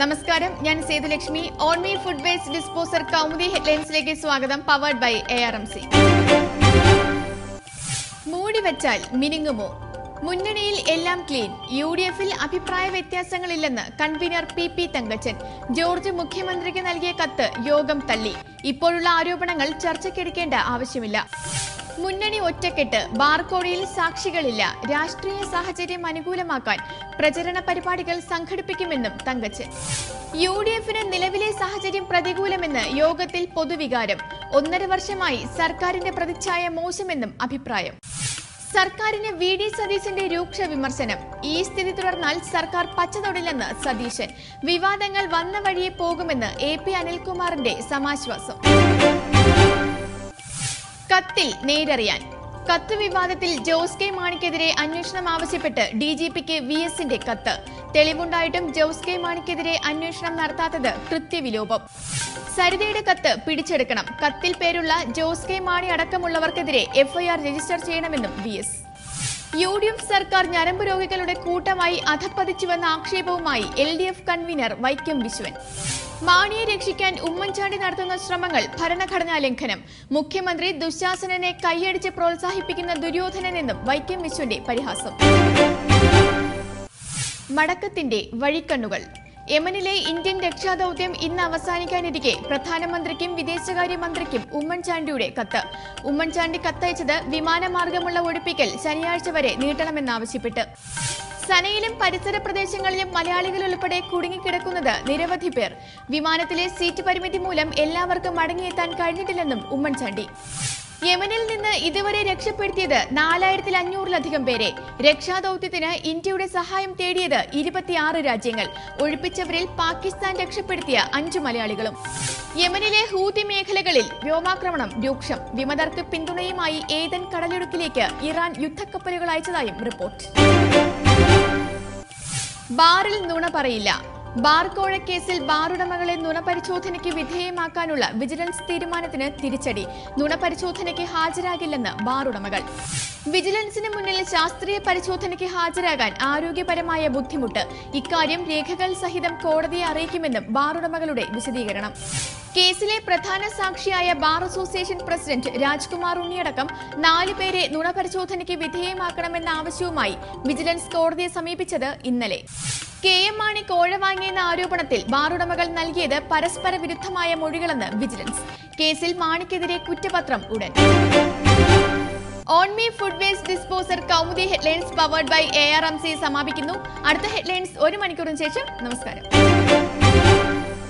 നമസ്കാരം. ഞാൻ Sethulakshmi. Onmi food waste disposer Kaumudi ഹെഡ്ലൈൻസിലേക്ക് സ്വാഗതം. Powered by A R M C മൂടി വെച്ചാൽ മിനിങ്ങുമോ? മുന്നണിയിൽ എല്ലാം ക്ലീൻ യു ഡി എഫിൽ അഭിപ്രായ വ്യത്യാസങ്ങളില്ലെന്ന് convenor P P Thankachan. George മുഖ്യമന്ത്രിക്ക് നൽകിയ കത്ത് യോഗം തള്ളി. ഇപ്പോഴുള്ള ആരോപണങ്ങൾ ചർച്ചയ്ക്കെടുക്കേണ്ട ആവശ്യമില്ല. മുന്നണി ഒറ്റക്കെട്ട് ബാർകോഴിയിൽ സാക്ഷികളില്ല. രാഷ്ട്രീയ സാഹചര്യം അനുകൂലമാക്കാൻ പ്രചരണ പരിപാടികൾ സംഘടിപ്പിക്കുമെന്നും തങ്കച്ചൻ. യു ഡി എഫിന് നിലവിലെ സാഹചര്യം പ്രതികൂലമെന്ന് യോഗത്തിൽ പൊതുവികാരം. ഒന്നര വർഷമായി സർക്കാരിന്റെ പ്രതിച്ഛായ മോശമെന്നും അഭിപ്രായം. സർക്കാരിന് വി. ഡി. സതീശന്റെ രൂക്ഷ വിമർശനം. ഈ സ്ഥിതി തുടർന്നാൽ സർക്കാർ പച്ചതൊടില്ലെന്ന് സതീശൻ. വിവാദങ്ങൾ വന്ന വഴിയെ പോകുമെന്ന് എ. പി. അനിൽകുമാറിന്റെ സമാശ്വാസം. കത്തിൽ നേരറിയാൻ. കത്ത് വിവാദത്തിൽ ജോസ് കെ മാണിക്കെതിരെ അന്വേഷണം ആവശ്യപ്പെട്ട് ഡി ജി പിക്ക് വി എസിന്റെ കത്ത്. തെളിവുണ്ടായിട്ടും ജോസ് കെ മാണിക്കെതിരെ അന്വേഷണം നടത്താത്തത് കൃത്യവിലോപം. സരിതയുടെ കത്ത് പിടിച്ചെടുക്കണം. കത്തിൽ പേരുള്ള ജോസ് കെ മാണി അടക്കമുള്ളവർക്കെതിരെ എഫ്ഐആർ രജിസ്റ്റർ ചെയ്യണമെന്നും V S U D F സർക്കാർ ഞരമ്പ് രോഗികളുടെ കൂട്ടമായി അധപ്പതിച്ചുവെന്ന ആക്ഷേപവുമായി L D F convenor Vaikom Viswan. മാണിയെ രക്ഷിക്കാൻ ഉമ്മൻചാണ്ടി നടത്തുന്ന ശ്രമങ്ങൾ ഭരണഘടനാ ലംഘനം. മുഖ്യമന്ത്രി ദുശാസനനെ കൈയടിച്ച് പ്രോത്സാഹിപ്പിക്കുന്ന ദുര്യോധനനെന്നും വൈക്കം വിശ്വന്റെ പരിഹാസം. മടക്കത്തിന്റെ വഴിക്കണ്ണുകൾ. യമനിലെ ഇന്ത്യൻ രക്ഷാദൌത്യം ഇന്ന് അവസാനിക്കാനിരിക്കെ. പ്രധാനമന്ത്രിക്കും വിദേശകാര്യമന്ത്രിക്കും ഉമ്മൻചാണ്ടിയുടെ കത്ത്. ഉമ്മൻചാണ്ടി കത്തയച്ചത് വിമാനമാർഗമുള്ള ഒഴിപ്പിക്കൽ ശനിയാഴ്ച വരെ നീട്ടണമെന്നാവശ്യപ്പെട്ട്. സനയിലും പരിസര പ്രദേശങ്ങളിലും മലയാളികൾ ഉൾപ്പെടെ കുടുങ്ങിക്കിടക്കുന്നത് നിരവധി പേർ. വിമാനത്തിലെ സീറ്റ് പരിമിതി മൂലം എല്ലാവർക്കും മടങ്ങിയെത്താൻ കഴിഞ്ഞിട്ടില്ലെന്നും ഉമ്മൻചാണ്ടി. യമനിൽ നിന്ന് ഇതുവരെ രക്ഷപ്പെടുത്തിയത് നാലായിരത്തി അഞ്ഞൂറിലധികം പേരെ. രക്ഷാദൌത്യത്തിന് ഇന്ത്യയുടെ സഹായം തേടിയത് ഇരുപത്തിയാറ് രാജ്യങ്ങൾ. ഒഴിപ്പിച്ചവരിൽ പാകിസ്ഥാൻ രക്ഷപ്പെടുത്തിയ അഞ്ചു മലയാളികളും. യമനിലെ ഹൂതി മേഖലകളിൽ വ്യോമാക്രമണം രൂക്ഷം. വിമതർക്ക് പിന്തുണയുമായി ഏതൻ കടലിടുക്കിലേക്ക് ഇറാൻ യുദ്ധക്കപ്പലുകൾ അയച്ചതായും റിപ്പോർട്ട്. ബാറിൽ നുണ പറയില്ല. ബാർ കോഴക്കേസിൽ ബാറുടമകളെ നുണപരിശോധനയ്ക്ക് വിധേയമാക്കാനുള്ള വിജിലൻസ് തീരുമാനത്തിന് തിരിച്ചടി. നുണപരിശോധനയ്ക്ക് ഹാജരാകില്ലെന്ന് ബാറുടമകൾ. വിജിലൻസിന് മുന്നിൽ ശാസ്ത്രീയ പരിശോധനയ്ക്ക് ഹാജരാകാൻ ആരോഗ്യപരമായ ബുദ്ധിമുട്ട്. ഇക്കാര്യം രേഖകൾ സഹിതം കോടതിയെ അറിയിക്കുമെന്നും ബാറുടമകളുടെ വിശദീകരണം. കേസിലെ പ്രധാന സാക്ഷിയായ ബാർ അസോസിയേഷൻ പ്രസിഡന്റ് രാജ്കുമാർ ഉണ്ണിയടക്കം നാല് പേരെ നുണപരിശോധനയ്ക്ക് വിധേയമാക്കണമെന്ന ആവശ്യവുമായി വിജിലൻസ് കോടതിയെ സമീപിച്ചത് ഇന്നലെ. കെ എം മാണി കോഴ വാങ്ങിയെന്ന ആരോപണത്തിൽ ബാറുടമകൾ നൽകിയത് പരസ്പര വിരുദ്ധമായ മൊഴികളെന്ന് വിജിലൻസ്. കേസിൽ മാണിക്കെതിരെ കുറ്റപത്രം ഉടൻ. Onmi food waste disposer Kaumudi headlines powered by A R M C സമാപിക്കുന്നു. അടുത്ത ഹെഡ്ലൈൻസ് ഒരു മണിക്കൂറിന് ശേഷം നമസ്കാരം.